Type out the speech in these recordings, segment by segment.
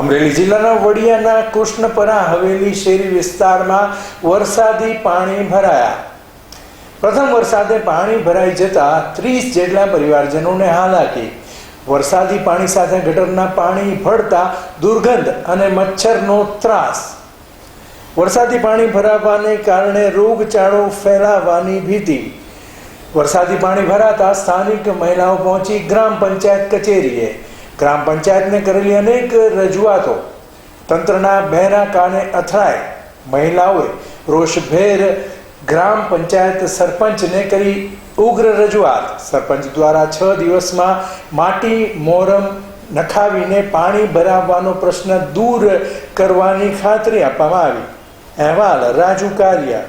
અમરેલી જિલ્લાના વડિયાના કૃષ્ણપરા હવેલી શેરી વિસ્તારમાં વરસાદી પાણી ભરાયા. પ્રથમ વરસાદે પાણી ભરાઈ જતા ત્રીસ જેટલા પરિવારજનોને હાલાકી. વરસાદી પાણી સાથે ગટરના પાણી ભળતા દુર્ગંધ અને મચ્છરનો ત્રાસ. વરસાદી પાણી ભરાવાને કારણે રોગચાળો ફેલાવાની ભીતિ. વરસાદી પાણી ભરાતા સ્થાનિક મહિલાઓ પહોંચી ગ્રામ પંચાયત કચેરીએ. ગ્રામ પંચાયતને કરેલી અનેક રજૂઆતો તંત્રના બહેરા કારણે અથડાય. મહિલાઓએ રોષભેર ગ્રામ પંચાયત સરપંચને કરી ઉગ્ર રજૂઆત. સરપંચ દ્વારા છ દિવસમાં માટી, મોરમ નખાવીને પાણી ભરાવવાનો પ્રશ્ન દૂર કરવાની ખાતરી આપવામાં આવી. અહેવાલ રાજુ કારિયા.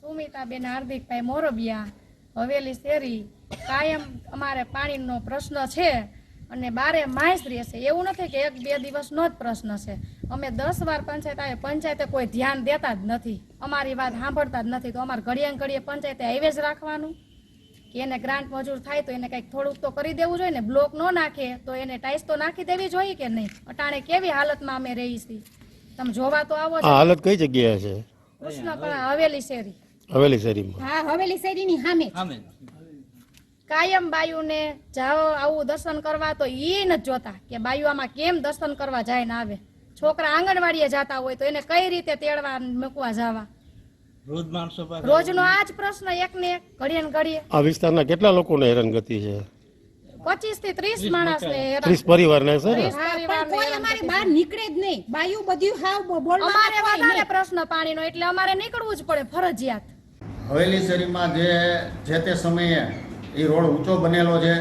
સુમિતાબેન હાર્દિકભાઈ મોરબિયા હવેલી શેરી. કાયમ અમારે પાણીનો પ્રશ્ન છે. અને બારે માસ રહેશે. એવું નથી કે એક બે દિવસનો જ પ્રશ્ન છે. અમે દસ વાર પંચાયત આવે પંચાયતે કોઈ ધ્યાન દેતા જ નથી. અમારી વાત સાંભળતા જ નથી. તો અમારે ઘડીએ ઘડીએ પંચાયતે આવે જ રાખવાનું. કે એને ગ્રાન્ટ મજૂર થાય તો એને કંઈક થોડુંક તો કરી દેવું જોઈએ ને. બ્લોક ન નાખે તો એને ટાઈસ તો નાખી દેવી જોઈએ કે નહીં? અટાણે કેવી હાલતમાં અમે રહી છીએ? તમે જોવા તો આવો હાલત કઈ જગ્યાએ છે? કૃષ્ણ હવેલી શેરી. હવેલી શેરીમાં. હા હવેલી શેરીની સામે. કાયમ બાયુને જાઓ આવું દર્શન કરવા તો એ નથી જોતા કે બાયુ આમાં કેમ દર્શન કરવા જાય ને આવે. છોકરા આંગણવાડીએ જતા હોય તો એને કઈ રીતે તેડવા મૂકવા જવા? રોજ માણસો રોજનો આ જ પ્રશ્ન એક ને એક ઘડીએ ને ઘડીએ. આ વિસ્તારના કેટલા લોકોને હેરાનગતિ છે? પચીસથી ત્રીસ માણસ ને? ત્રીસ પરિવારને ને સર અમારે બહાર નીકળે જ નહીં. બાયુ બધું હાવ બોલવા અમારે વધારે પ્રશ્ન પાણીનો એટલે અમારે નીકળવું જ પડે ફરજિયાત. હવેલી શેરીમાં જે જે તે સમયે એ રોડ ઊંચો બનેલો છે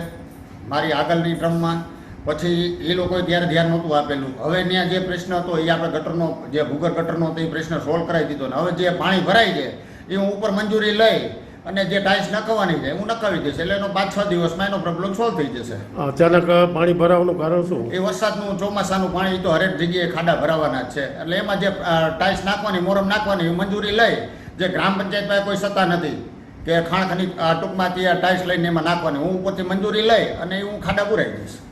મારી આગળની ટ્રમમાં. પછી એ લોકોએ ત્યારે ધ્યાન નહોતું આપેલું. હવે ત્યાં જે પ્રશ્ન હતો એ આપણે ગટરનો જે ભૂગર ગટરનો હતો એ પ્રશ્ન સોલ્વ કરાવી દીધો. ને હવે જે પાણી ભરાય છે એ હું ઉપર મંજૂરી લઈ અને જે ટાઇલ્સ નખાવાની છે હું નખાવી દઈશ. એટલે એનો પાંચ છ દિવસમાં એનો પ્રોબ્લેમ સોલ્વ થઈ જશે. અચાનક પાણી ભરાવાનું કારણ શું? એ વરસાદનું ચોમાસાનું પાણી તો હરેક જગ્યાએ ખાડા ભરાવાના છે. એટલે એમાં જે ટાઇલ્સ નાખવાની મોરમ નાખવાની મંજૂરી લઈ જે ગ્રામ પંચાયત પાસે કોઈ સત્તા નથી. કે ખાણ ખની ટૂંકમાંથી આ ટાઇલ્સ લઈને એમાં નાખવાની. હું ઉપરથી મંજૂરી લઈ અને એ હું ખાડા પુરાઈ દઈશ.